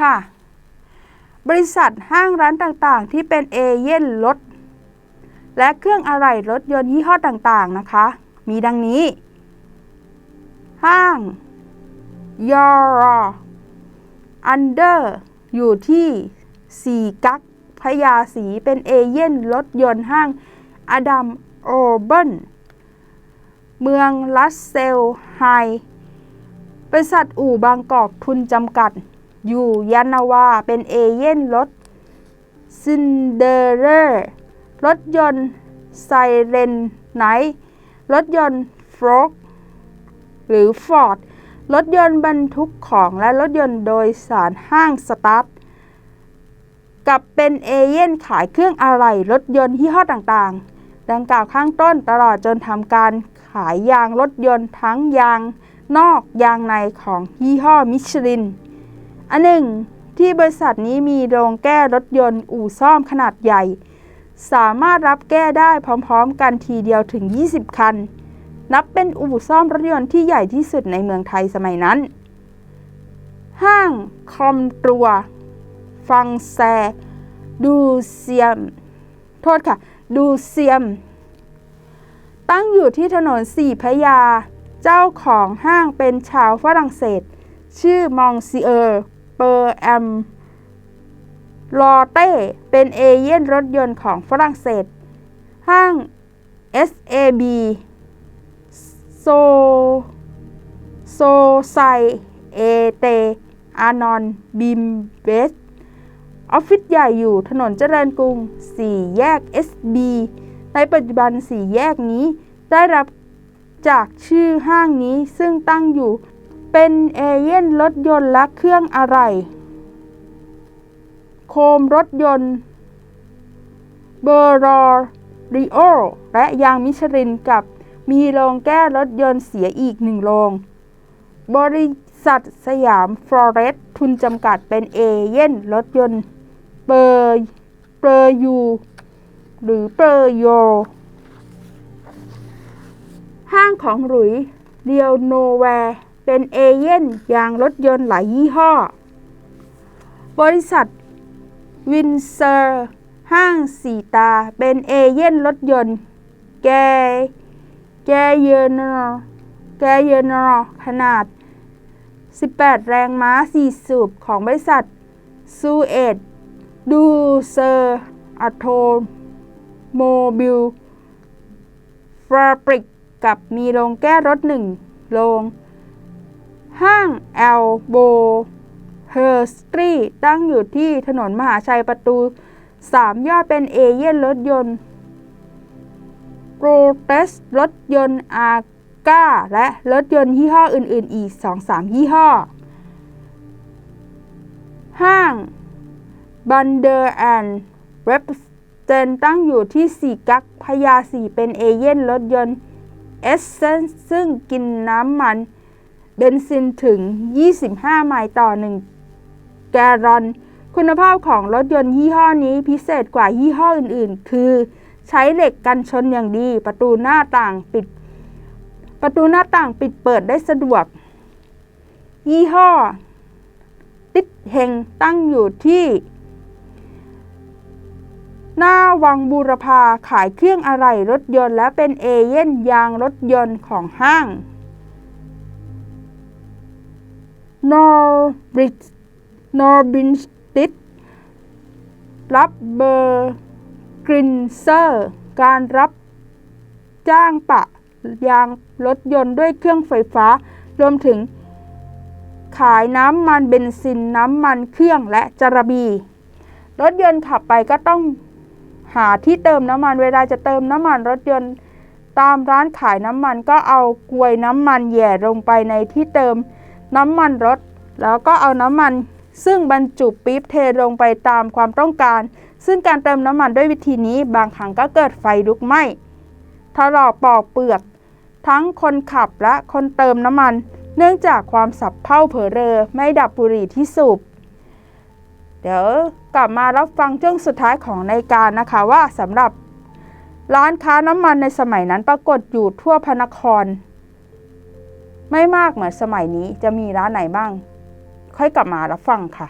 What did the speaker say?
ค่ะ บริษัทห้างร้านต่างๆ ที่เป็นเอเย่นรถ และเครื่องอะไหล่รถยนต์ยี่ห้อต่างๆนะคะ มีดังนี้ ห้างยอรออันเดอร์อยู่ที่สีกักพญาสีเป็นเอเย่นรถยนต์ห้างอดัมโอเบนเมืองลัสเซลไฮบริษัทอู่บางกอกทุนจำกัด อยู่ยานาวา เป็นเอเย่นรถซินเดอเรอร์รถยนต์ไซเรนไนท์รถยนต์ฟลอกหรือฟอร์ดรถยนต์บรรทุกของและรถยนต์โดยสารห้างสตาร์ทกับเป็นเอเย่นขายเครื่องอะไหล่รถยนต์ยี่ห้อต่างๆ ดังกล่าวข้างต้นตลอดจนทำการขายยางรถยนต์ทั้งยางนอกยางในของยี่ห้อมิชลิน อันหนึ่งที่บริษัทนี้มีโรงแก้รถยนต์อู่ซ่อมขนาดใหญ่ สามารถรับแก้ได้พร้อมๆ กันทีเดียวถึง 20 คัน นับเป็นอู่ซ่อมรถยนต์ที่ใหญ่ที่สุดในเมืองไทยสมัยนั้น ห้างคอมตัว ฟังแซ ดูเซียม โทษค่ะ ดูเซียม ตั้งอยู่ที่ถนนสี่พยา เจ้าของห้างเป็นชาวฝรั่งเศส ชื่อมองซิเออร์ เปอร์แอมลอเต้ เป็นเอเย่นรถยนต์ของฝรั่งเศส ห้าง SAB โซโซไซเอเต อานอนบิมเบส ออฟฟิศใหญ่อยู่ถนนเจริญกรุง 4 แยก SB ในปัจจุบัน 4 แยกนี้ได้รับจากชื่อห้างนี้ซึ่งตั้งอยู่ เป็นเอเย่นรถยนต์และเครื่องอะไหล่โคมรถยนต์ เบอร์รอริโอ และยางมิชลินกับมีโรงแก้รถยนต์เสียอีกหนึ่งโรง บริษัทสยามฟลอเรสทุนจำกัดเป็นเอเย่นรถยนต์ เปอร์เปอร์ยู หรือเปอร์โย ห้างของหลุยเรียวโนแวร์ เป็นเอเย่นยางรถยนต์หลายยี่ห้อ บริษัทวินเซอร์ห้างสีตา เป็นเอเย่นรถยนต์ แก แกเยนอแกเยนอขนาด 18 แรงม้า 4 สูบของบริษัทซูเอตดูเซอร์อะโทโมบิลฟาบริกกับมีโรงแก้รถหนึ่งโรง ห้างแอลโบเฮอร์สตรีตั้งอยู่ที่ถนนมหาชัยประตู 3 ยอดเป็นเอเย่นรถยนต์โปรเตสรถยนต์อาก้า และรถยนต์ยี่ห้ออื่น ๆ อีก 2-3 ยี่ห้อ ห้างบันเดอร์แอนด์เว็บเจนตั้งอยู่ที่สี่กักพญาสีเป็นเอเย่นรถยนต์เอสเซนซึ่งกินน้ำมัน เบนซินถึง 25 ไมล์ต่อ 1 แกลลอน คุณภาพของรถยนต์ยี่ห้อนี้พิเศษกว่ายี่ห้ออื่นๆ คือ ใช้เหล็กกันชนอย่างดี ประตูหน้าต่างปิด ประตูหน้าต่างปิดเปิดได้สะดวก ยี่ห้อ ติดเฮงตั้งอยู่ที่ หน้าวังบูรพาขายเครื่องอะไหล่รถยนต์และเป็นเอเย่นยางรถยนต์ของห้าง นอร์บริดนอร์บินสติดรับเบอร์กรินเซอร์ การรับจ้างปะยางรถยนต์ด้วยเครื่องไฟฟ้า รวมถึงขายน้ำมันเบนซินน้ำมันเครื่องและจระบี รถยนต์ขับไปก็ต้องหาที่เติมน้ำมันเวลาจะเติมน้ำมันรถยนต์ ตามร้านขายน้ำมันก็เอากลวยน้ำมันแย่ลงไปในที่เติมน้ำ น้ำมันรถ แล้วก็เอาน้ำมัน ซึ่งบรรจุปี๊บเทลงไปตามความต้องการ ซึ่งการเติมน้ำมันด้วยวิธีนี้บางครั้งก็เกิดไฟลุกไหม้ถลอกปอกเปลือก ทั้งคนขับและคนเติมน้ำมัน เนื่องจากความสับเพ่าเผลอเรอไม่ดับบุหรี่ที่สูบเดี๋ยวกลับมารับฟังช่วงสุดท้ายของในการนะคะว่าสำหรับร้านค้าน้ำมันในสมัยนั้นปรากฏอยู่ทั่วพระนคร ไม่มากเหมือนสมัยนี้จะมีร้านไหนบ้าง ค่อยกลับมารับฟังค่ะ